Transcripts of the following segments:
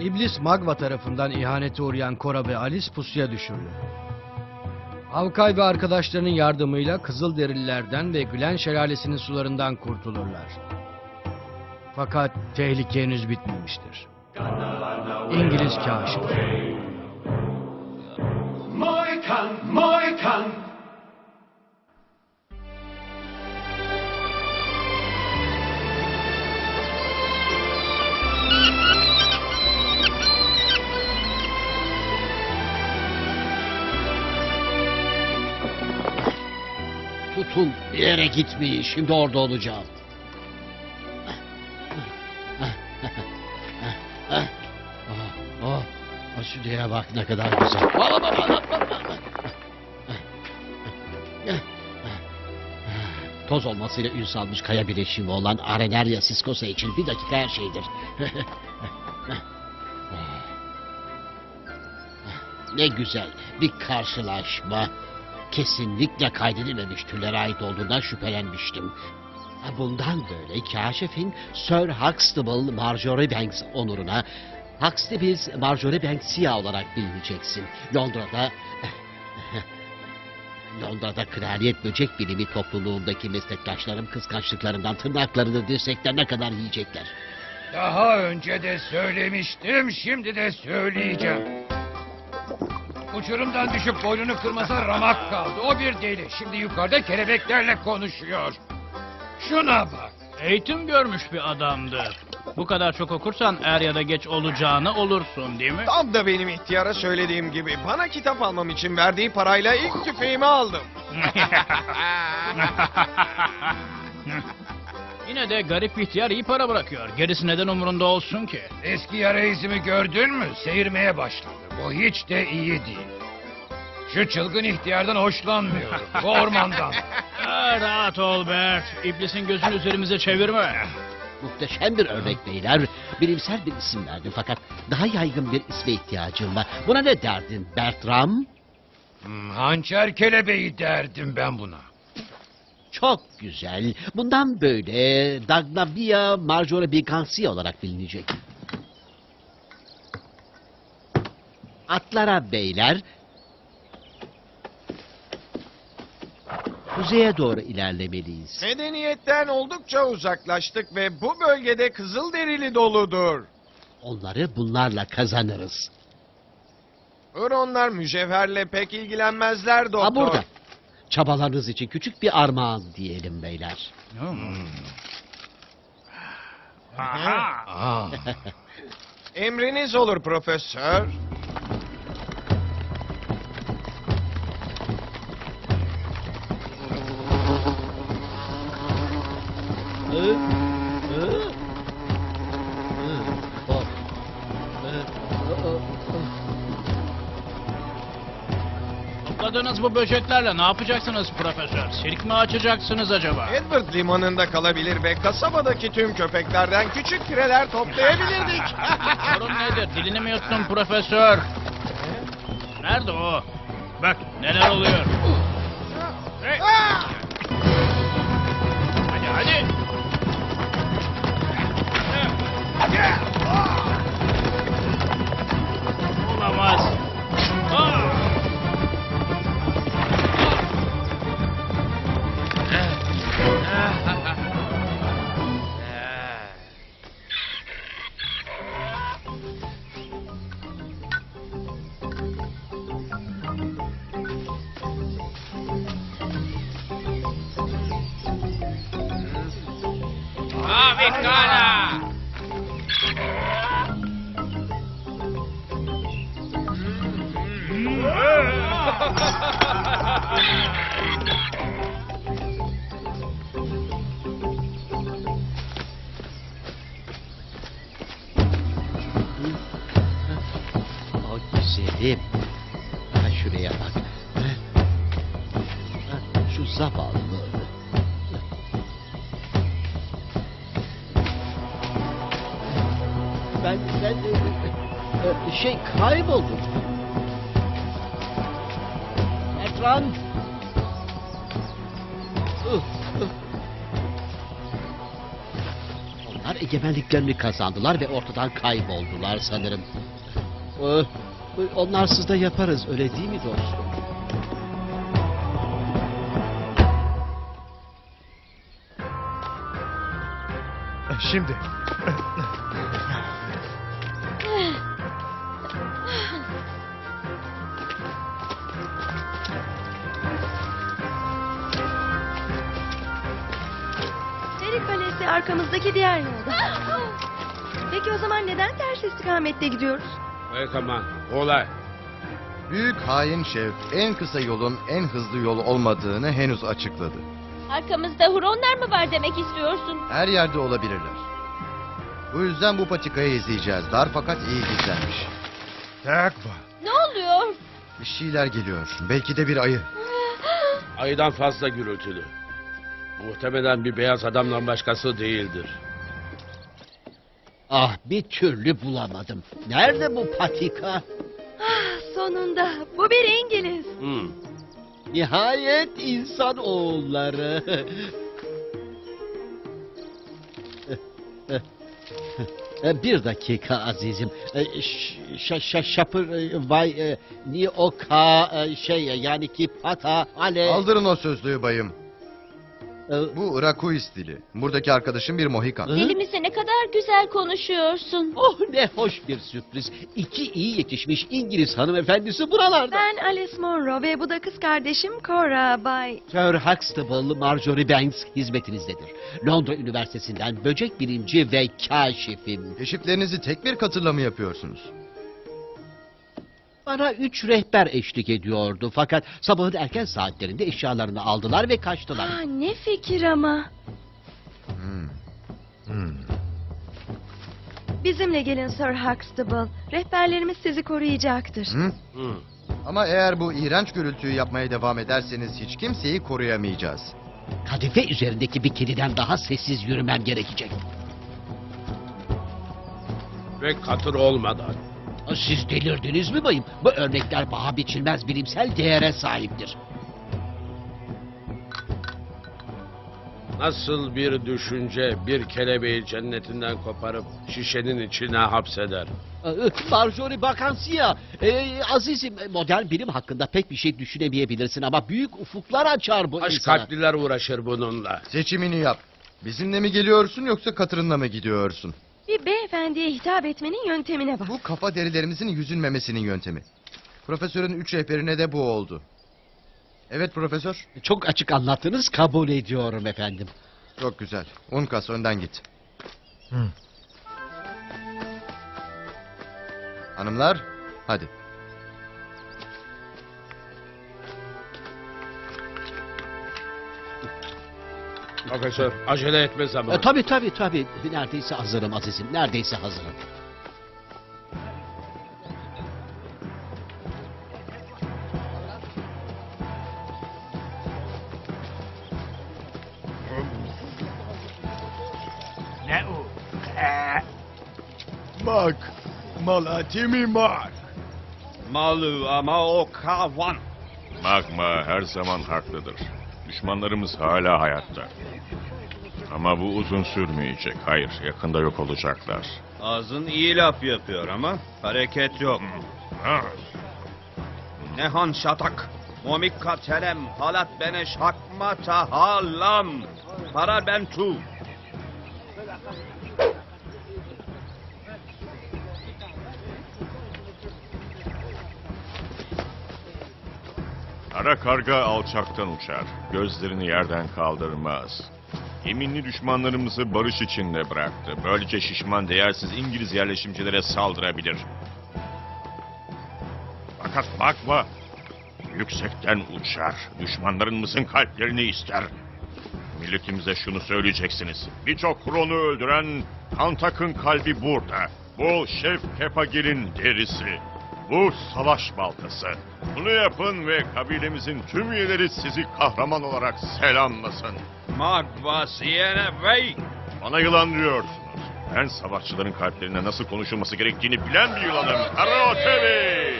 İblis Magva tarafından ihanete uğrayan Cora ve Alice pusuya düşürülür. Avkay ve arkadaşlarının yardımıyla Kızılderililerden ve Gülen Şelalesi'nin sularından kurtulurlar. Fakat tehlike henüz bitmemiştir. İngiliz kaşif. Yere gitmeyin. Şimdi orada olacağım. Oh, oh, şuraya bak ne kadar güzel. Toz olmasıyla ün salmış kaya bileşimi olan Arenaria siskosa için bir dakika her şeydir. ne güzel bir karşılaşma. Kesinlikle kaydedilmemiş türlere ait olduğundan şüphelenmiştim. Bundan böyle kaşifin Sir Huxtable Marjorie Banks onuruna Huxtables Marjorie Banksia olarak bilineceksin. Londra'da Londra'da kraliyet böcek bilimi topluluğundaki meslektaşlarım kıskançlıklarından tırnaklarını dirseklerine kadar yiyecekler. Daha önce de söylemiştim, şimdi de söyleyeceğim. Uçurumdan düşüp boynunu kırmasa ramak kaldı. O bir deli. Şimdi yukarıda kelebeklerle konuşuyor. Şuna bak. Eğitim görmüş bir adamdı. Bu kadar çok okursan er ya da geç olacağını olursun değil mi? Tam da benim ihtiyara söylediğim gibi bana kitap almam için verdiği parayla ilk tüfeğimi aldım. Yine de garip ihtiyar iyi para bırakıyor. Gerisi neden umurunda olsun ki? Eski yara izimi gördün mü? Seyirmeye başladı. Bu hiç de iyi değil. Şu çılgın ihtiyardan hoşlanmıyorum. Bu ormandan. Ha, rahat ol Bert. İblisin gözünü üzerimize çevirme. Muhteşem bir örnek beyler. Bilimsel bir isim verdim fakat daha yaygın bir isme ihtiyacım var. Buna ne derdin Bertram? Hmm, hançer kelebeği derdim ben buna. Çok güzel. Bundan böyle Dagnabia Marjorie Bigansia olarak bilinecek. Atlara beyler. Kuzeye doğru ilerlemeliyiz. Medeniyetten oldukça uzaklaştık ve bu bölgede kızıl derili doludur. Onları bunlarla kazanırız. Huronlar mücevherle pek ilgilenmezler doktor. Ha burada. Çabalarınız için küçük bir armağan diyelim beyler. Aa, Emriniz olur profesör. Topladığınız bu böceklerle ne yapacaksınız profesör? Sirk mi açacaksınız acaba? Edward limanında kalabilir ve kasabadaki tüm köpeklerden küçük pireler toplayabilirdik. Sorun nedir? Dilini mi yuttun profesör? Nerede o? Bak neler oluyor. Hey, hadi hadi. Olamaz. Onlar egemenliklerini kazandılar ve ortadan kayboldular sanırım. Ee, Onlarsız da yaparız öyle değil mi dostum? Şimdi. Arkamızdaki diğer yolda. Peki o zaman neden ters istikamette gidiyoruz? Büyük hain şef en kısa yolun en hızlı yol olmadığını henüz açıkladı. Arkamızda huronlar mı var demek istiyorsun? Her yerde olabilirler. Bu yüzden bu patikayı izleyeceğiz. Dar fakat iyi gizlenmiş. Takva. Ne oluyor? Bir şeyler geliyor. Belki de bir ayı. Ayıdan fazla gürültülü. Muhtemelen bir beyaz adamdan başkası değildir. Ah bir türlü bulamadım. Nerede bu patika? Ah, sonunda. Bu bir İngiliz. Hmm. Nihayet insan oğulları. E, Bir dakika azizim. E, ş- ş- şapır e, vay ni o ka şey yani ki pata ale. Aldırın o sözlüğü bayım. Bu Irakui stili. Buradaki arkadaşım bir Mohikan. Dilimizi ne kadar güzel konuşuyorsun. Oh ne hoş bir sürpriz. İki iyi yetişmiş İngiliz hanımefendisi buralarda. Ben Alice Monroe ve bu da kız kardeşim Cora Bay. Sir Huxtable Marjorie Banks hizmetinizdedir. Londra Üniversitesi'nden böcek bilimci ve kaşifim. Keşiflerinizi tek bir katırla mı yapıyorsunuz? Bana üç rehber eşlik ediyordu fakat sabahın erken saatlerinde eşyalarını aldılar ve kaçtılar. Ah, ne fikir ama. Hmm. Hmm. Bizimle gelin Sir Huxtable. Rehberlerimiz sizi koruyacaktır. Hı? Hmm. Ama eğer bu iğrenç gürültüyü yapmaya devam ederseniz hiç kimseyi koruyamayacağız. Kadife üzerindeki bir kediden daha sessiz yürümem gerekecek. Ve katır olmadan. Siz delirdiniz mi bayım? Bu örnekler paha biçilmez bilimsel değere sahiptir. Nasıl bir düşünce bir kelebeği cennetinden koparıp şişenin içine hapseder? Ee, Marjorie Bakansiya, ee, azizim modern bilim hakkında pek bir şey düşünemeyebilirsin ama büyük ufuklar açar bu Aşk insana. kalpliler uğraşır bununla. Seçimini yap. Bizimle mi geliyorsun yoksa katırınla mı gidiyorsun? Bir beyefendiye hitap etmenin yöntemine bak. Bu kafa derilerimizin yüzülmemesinin yöntemi. Profesörün üç rehberine de bu oldu. Evet profesör. Çok açık anlattınız kabul ediyorum efendim. Çok güzel. Unkas önden git. Hanımlar hadi. Profesör acele etme zamanı. E, tabii tabii tabii. Neredeyse hazırım azizim. Neredeyse hazırım. Ne o? Bak. Malatimi mak. Malı ama o kavan. Magma her zaman haklıdır. Düşmanlarımız hala hayatta. Ama bu uzun sürmeyecek. Hayır, yakında yok olacaklar. Ağzın iyi laf yapıyor ama hareket yok. Ha, Nehan şatak. Momikka telem halat bene şakma tahallam. Para ben tu. Kara karga alçaktan uçar. Gözlerini yerden kaldırmaz. Yeminli düşmanlarımızı barış içinde bıraktı. Böylece şişman değersiz İngiliz yerleşimcilere saldırabilir. Fakat bakma. Yüksekten uçar. Düşmanlarımızın kalplerini ister. Milletimize şunu söyleyeceksiniz. Birçok kronu öldüren Kantak'ın kalbi burada. Bu Şef Kepagil'in derisi. Bu savaş baltası. Bunu yapın ve kabilemizin tüm üyeleri sizi kahraman olarak selamlasın. Magva siyene vey. Bana yılan diyorsunuz. Ben savaşçıların kalplerine nasıl konuşulması gerektiğini bilen bir yılanım. Karaoteli!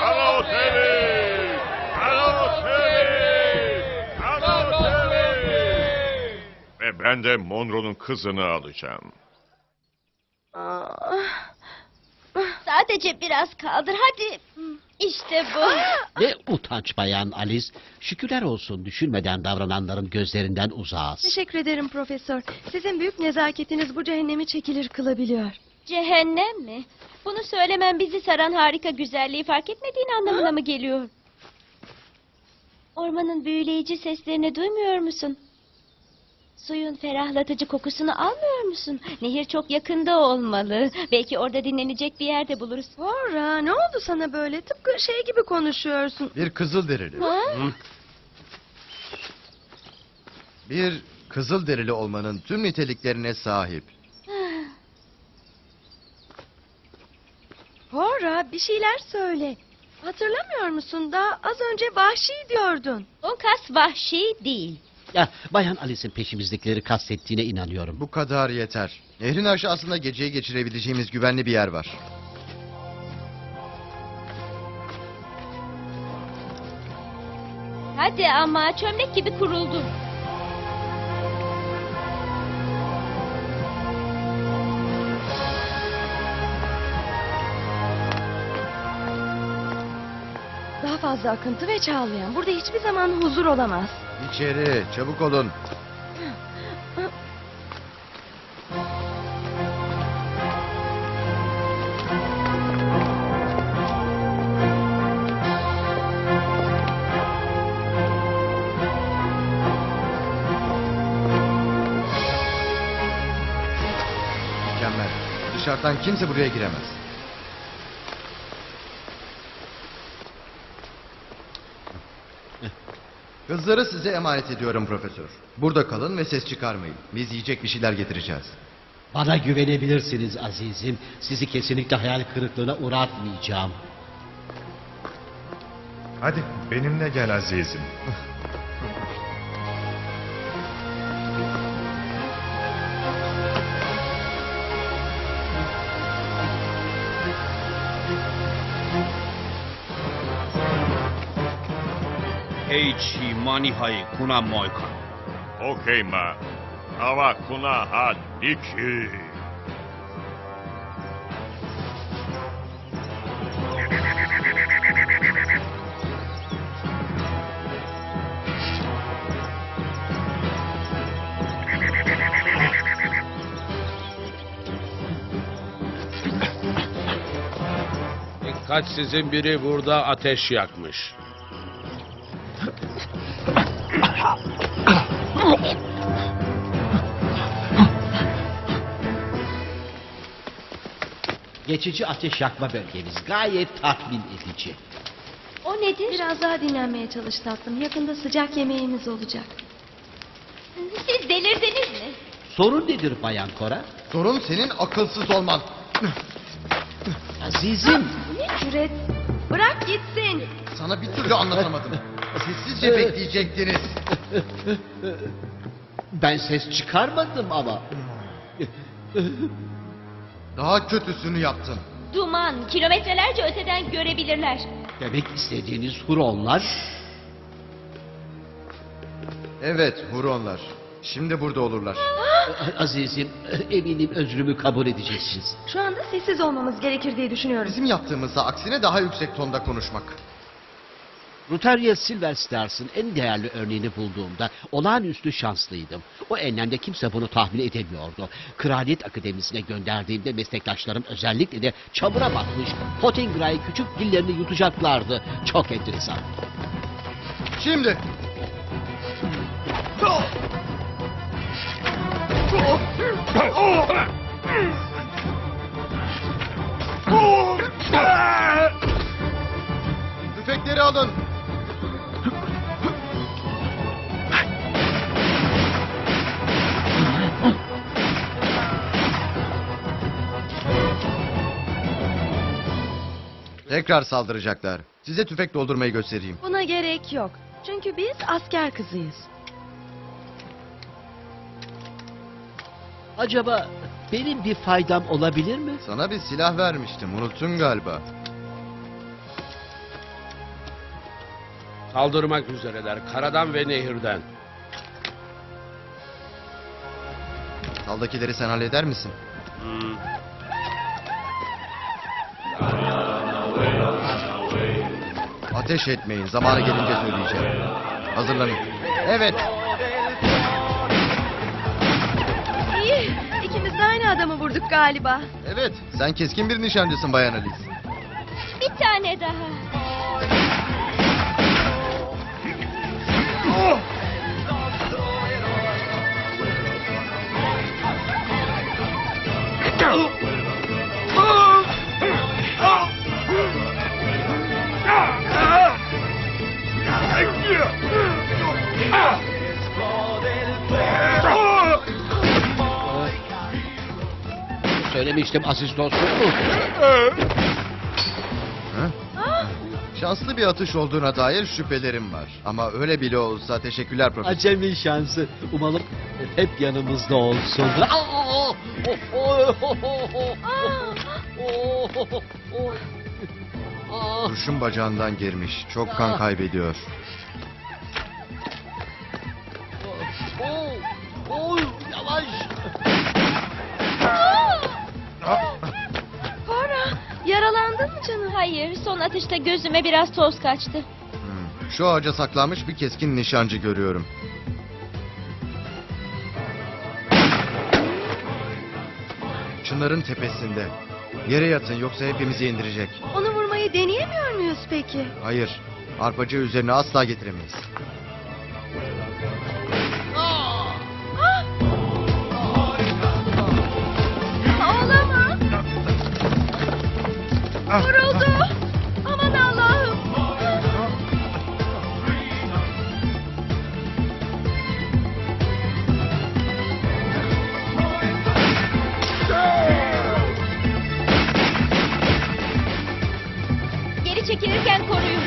Karaoteli! Karaoteli! Karaoteli! Ve ben de Monroe'nun kızını alacağım. Sadece biraz kaldır hadi. İşte bu. Ne utanç bayan Alice. Şükürler olsun düşünmeden davrananların gözlerinden uzağız. Teşekkür ederim profesör. Sizin büyük nezaketiniz bu cehennemi çekilir kılabiliyor. Cehennem mi? Bunu söylemem bizi saran harika güzelliği fark etmediğin anlamına mı geliyor? Ormanın büyüleyici seslerini duymuyor musun? Suyun ferahlatıcı kokusunu almıyor musun? Nehir çok yakında olmalı. Belki orada dinlenecek bir yerde buluruz. Ora ne oldu sana böyle? Tıpkı şey gibi konuşuyorsun. Bir kızıl derili. Ha? Bir kızıl derili olmanın tüm niteliklerine sahip. Ora bir şeyler söyle. Hatırlamıyor musun? Daha az önce vahşi diyordun. O kas vahşi değil. Ya, bayan Alice'in peşimizdekileri kastettiğine inanıyorum. Bu kadar yeter. Nehrin aşağısında geceyi geçirebileceğimiz güvenli bir yer var. Hadi ama çömlek gibi kuruldu. Daha fazla akıntı ve çağlayan. Burada hiçbir zaman huzur olamaz. İçeri, çabuk olun. Mükemmel. Dışarıdan kimse buraya giremez. Kızları size emanet ediyorum profesör. Burada kalın ve ses çıkarmayın. Biz yiyecek bir şeyler getireceğiz. Bana güvenebilirsiniz azizim. Sizi kesinlikle hayal kırıklığına uğratmayacağım. Hadi benimle gel azizim. Eichi Manihai Kuna Moikan. Okey ma. Hava kuna hadiki. Dikkatsizin biri burada ateş yakmış. Geçici ateş yakma bölgemiz gayet tatmin edici. O nedir? Biraz daha dinlenmeye çalış tatlım. Yakında sıcak yemeğimiz olacak. Siz delirdiniz mi? Sorun nedir bayan Kora? Sorun senin akılsız olman. Azizim. Ne cüret? Bırak gitsin. Sana bir türlü anlatamadım. Sessizce bekleyecektiniz. Ben ses çıkarmadım ama. Daha kötüsünü yaptın. Duman kilometrelerce öteden görebilirler. Demek istediğiniz huronlar Evet, Huronlar. Şimdi burada olurlar. Azizim eminim özrümü kabul edeceksiniz. Şu anda sessiz olmamız gerekir diye düşünüyorum. Bizim yaptığımızda aksine daha yüksek tonda konuşmak. Rutaria Silver Stars'ın en değerli örneğini bulduğumda olağanüstü şanslıydım. O enlemde kimse bunu tahmin edemiyordu. Kraliyet Akademisi'ne gönderdiğimde meslektaşlarım özellikle de çamura batmış Pottingray küçük dillerini yutacaklardı. Çok enteresan. Şimdi. Tüfekleri alın. Tekrar saldıracaklar. Size tüfek doldurmayı göstereyim. Buna gerek yok. Çünkü biz asker kızıyız. Acaba benim bir faydam olabilir mi? Sana bir silah vermiştim. Unuttun galiba. Saldırmak üzereler karadan ve nehirden. Saldakileri sen halleder misin? Hmm. Ateş etmeyin. Zamanı gelince söyleyeceğim. Hazırlanın. Evet. İyi. İkimiz de aynı adamı vurduk galiba. Evet. Sen keskin bir nişancısın Bayan Alice. Bir tane daha. Söylemiştim aziz dostum? Şanslı bir atış olduğuna dair şüphelerim var. Ama öyle bile olsa teşekkürler profesör. Acemi şansı. Umalım hep yanımızda olsun. Kurşun bacağından girmiş. Çok kan kaybediyor. Yaralandın mı canım? Hayır, son atışta gözüme biraz toz kaçtı. Hmm. Şu ağaca saklanmış bir keskin nişancı görüyorum. Çınarın tepesinde. Yere yatın yoksa hepimizi indirecek. Onu vurmayı deneyemiyor muyuz peki? Hayır. Arpacığı üzerine asla getiremeyiz. Vuruldu. Aman Allah'ım. Geri çekilirken koruyun.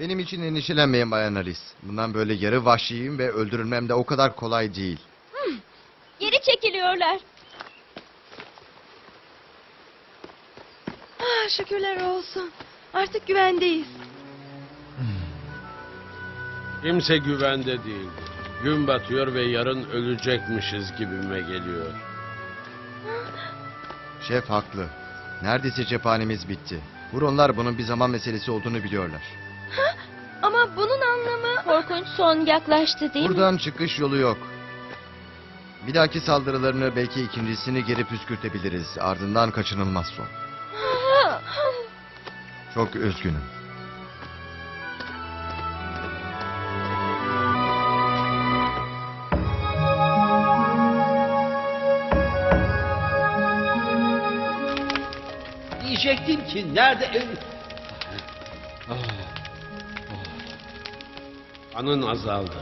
Benim için endişelenmeyin Bayan Alice. Bundan böyle yarı vahşiyim ve öldürülmem de o kadar kolay değil. Geri çekiliyorlar. Ah, şükürler olsun. Artık güvendeyiz. Kimse güvende değildi. Gün batıyor ve yarın ölecekmişiz gibime geliyor. Şef haklı. Neredeyse cephanemiz bitti. Huronlar bunun bir zaman meselesi olduğunu biliyorlar. Korkunç son yaklaştı değil mi? Buradan çıkış yolu yok. Bir dahaki saldırılarını belki ikincisini geri püskürtebiliriz. Ardından kaçınılmaz son. Çok üzgünüm. Diyecektim ki nerede... Kanın azaldı.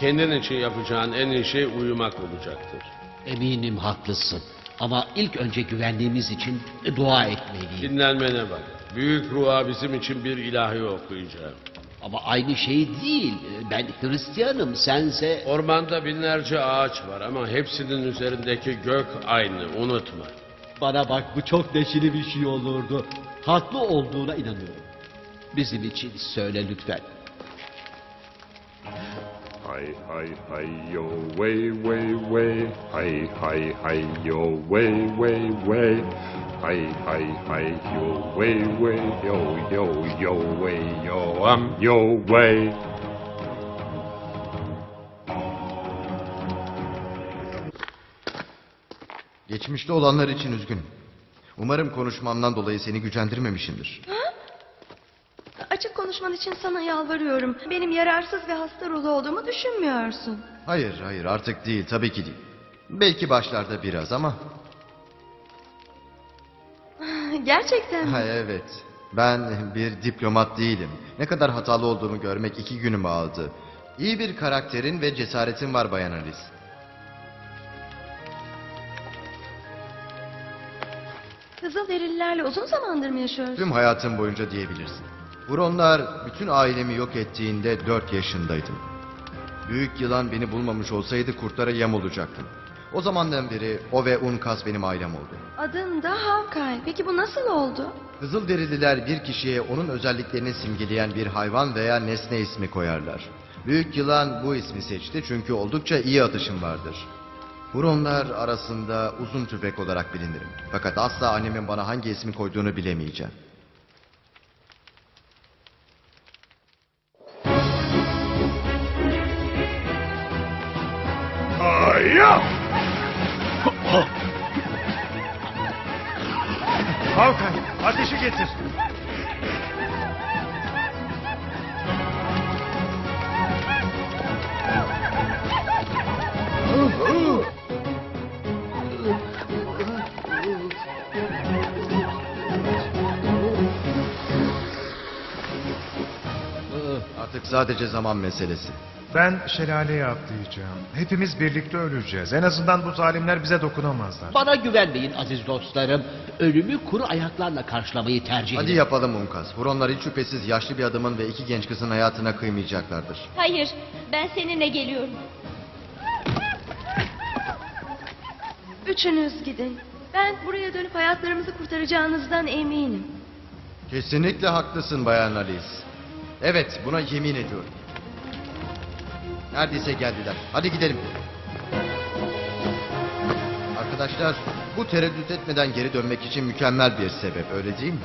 Kendin için yapacağın en iyi şey uyumak olacaktır. Eminim haklısın. Ama ilk önce güvenliğimiz için dua etmeliyim. Dinlenmene bak. Büyük ruha bizim için bir ilahi okuyacağım. Ama aynı şey değil. Ben Hristiyanım, sense... Ormanda binlerce ağaç var ama hepsinin üzerindeki gök aynı. Unutma. Bana bak bu çok neşeli bir şey olurdu. Haklı olduğuna inanıyorum. Bizim için söyle lütfen. Hi, hi, hi, yo, way, way, way. Hi, hi, hi, yo, way, way, way. Hi, hi, hi, yo, way, way, yo, yo, yo, way, yo, I'm your way. Geçmişte olanlar için üzgünüm. Umarım konuşmamdan dolayı seni gücendirmemişimdir. Açık konuşman için sana yalvarıyorum. Benim yararsız ve hasta ruhlu olduğumu düşünmüyorsun. Hayır, hayır artık değil, tabii ki değil. Belki başlarda biraz ama... Gerçekten mi? Ha, evet. Ben bir diplomat değilim. Ne kadar hatalı olduğumu görmek iki günümü aldı. İyi bir karakterin ve cesaretin var Bayan Alice. Kızılderililerle uzun zamandır mı yaşıyorsun? Tüm hayatım boyunca diyebilirsin. Huronlar bütün ailemi yok ettiğinde dört yaşındaydım. Büyük yılan beni bulmamış olsaydı kurtlara yem olacaktım. O zamandan beri o ve Unkas benim ailem oldu. Adın da Havkay. Peki bu nasıl oldu? Kızılderililer bir kişiye onun özelliklerini simgeleyen bir hayvan veya nesne ismi koyarlar. Büyük yılan bu ismi seçti çünkü oldukça iyi atışım vardır. Huronlar arasında uzun tüfek olarak bilinirim. Fakat asla annemin bana hangi ismi koyduğunu bilemeyeceğim. Havkay ateşi getir. Artık sadece zaman meselesi. Ben şelaleye atlayacağım. Hepimiz birlikte öleceğiz. En azından bu zalimler bize dokunamazlar. Bana güvenmeyin aziz dostlarım. Ölümü kuru ayaklarla karşılamayı tercih Hadi yapalım Unkas. Huronlar hiç şüphesiz yaşlı bir adamın ve iki genç kızın hayatına kıymayacaklardır. Hayır, ben seninle geliyorum. Üçünüz gidin. Ben buraya dönüp hayatlarımızı kurtaracağınızdan eminim. Kesinlikle haklısın Bayan Alice. Evet, buna yemin ediyorum. Neredeyse geldiler. Hadi gidelim. Arkadaşlar, bu tereddüt etmeden geri dönmek için mükemmel bir sebep, öyle değil mi?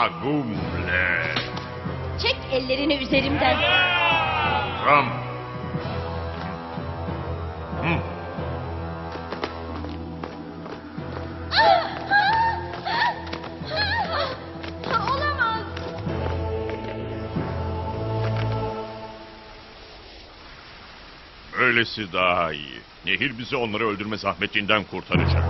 Agumle. Çek ellerini üzerimden. Ram. Olamaz. Böylesi daha iyi. Nehir bizi onları öldürme zahmetinden kurtaracak.